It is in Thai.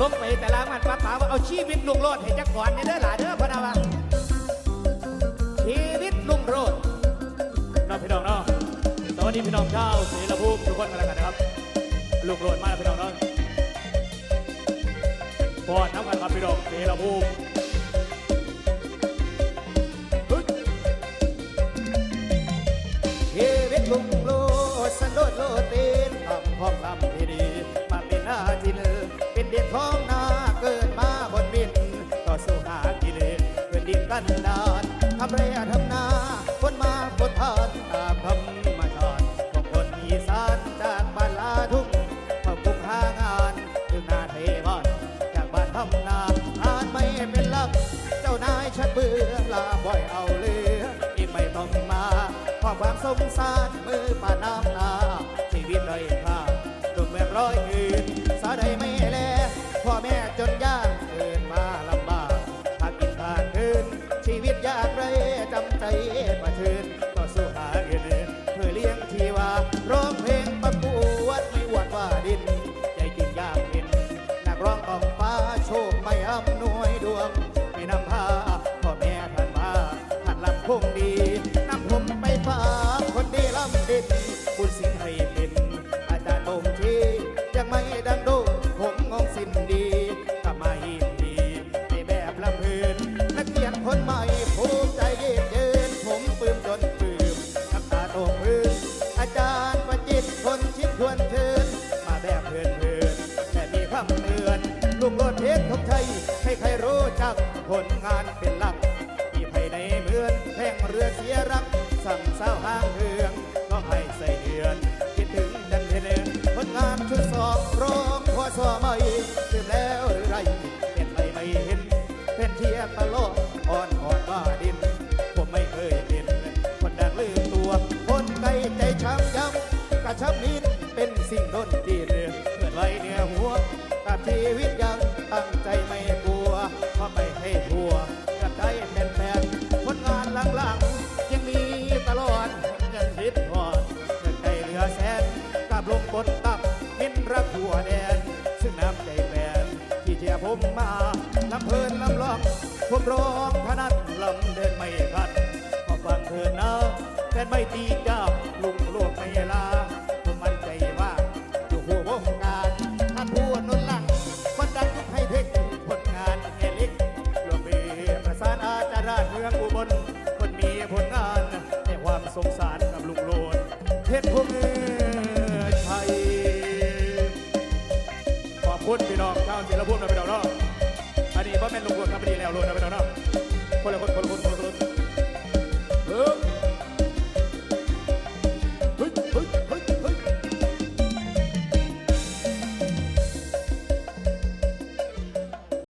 ลงไปแต่ละมันป้าป๋าว่าเอาชีวิตลุงโรดให้จักก่อนเนี่ยเด้อหลานเด้อพะนาวาชีวิตลุงโรดน้องพี่น้องเนาะสวัสดีพี่น้องชาวศรีละภูมิทุกคนกันแล้วกันนะครับลูกโรดมาแล้วพี่น้องเนาะพอน้ำกันครับพี่น้องศรีละภูมิเฮ้ยชีวิตลุงโรดสันโดษโลด กันดานทำไรทำนาคนมาคนทานตามธรรมชาติของคนอีสานจากบ้านลาทุ่งเข้ากรุงหางานถึงนาเทวานจากบ้านทำนาอ่านไม่เป็นลัก เจ้านายชักเบื่อลาบ่อยเอาเรืออีกไม่ต้องมาความความสงสารมือป่าน้ำนา คงดีนำผมไปฝากคนดีลำดินบุญสิงให้เป็น อาจารย์บ่งชี้ยังไม่ดังโดงผมงงสิ้นดีกลับมาอีกทีในแบบลำพืนนักเรียนคนใหม่ภูมิใจเยืดเยินผมปลื้มจนปลื้มน้ำตาตกพื้น อาจารย์ประจิตคนชิดชวนเชิญมาแบบเพลินเพลินแต่มีคำเตือนลุงโลดเพชรทงชัยให้ใครรู้จักผลงานเป็น แข่งเรือเสียรัก สั่งเศร้าห้างเรืองต้องให้ใส่เดือน คิดถึงดันเทเนผลงานชุดสอบร้องพอสอไม่ลืมแล้วหรือไรเป็นไรไม่เห็น เป็นเทียบตลอดอ่อนอ่อนว่าดิน ผมไม่เคยเป็นคนดังลืมตัว คนไกลใจช้ำย้ำกระชับมินเป็นสิ่งด้นที่เรือเกิดไว้เนื้อหัวตราบชีวิตยังตั้งใจไม่ มินรักหัวแดน ซึ่งน้ำใจแฟนที่เชียร์ผมมาลำเพลินลำลองผมร้องถนัดลำเดินไม่ทันขอฟังเถิดนะแฟนไม่ตีจ้าลุงโลกไม่ลาผมมั่นใจว่าอยู่หัววงการท่านผู้นุนหลังคนดังทุกให้เทคผลงานเอลิกรวมปีประสานอาจารย์เมืองอุบลคนมีผลงานในความสงสารกับลุงโลนเพชรพงษ์ คุณพี่น้องชาวศรีละพุ่มนะพี่น้องเนาะอันนี้เพราะเป็นลุงโรดครับพอดีแล้วโรดนะพี่น้องเนาะคนละคนคนละคน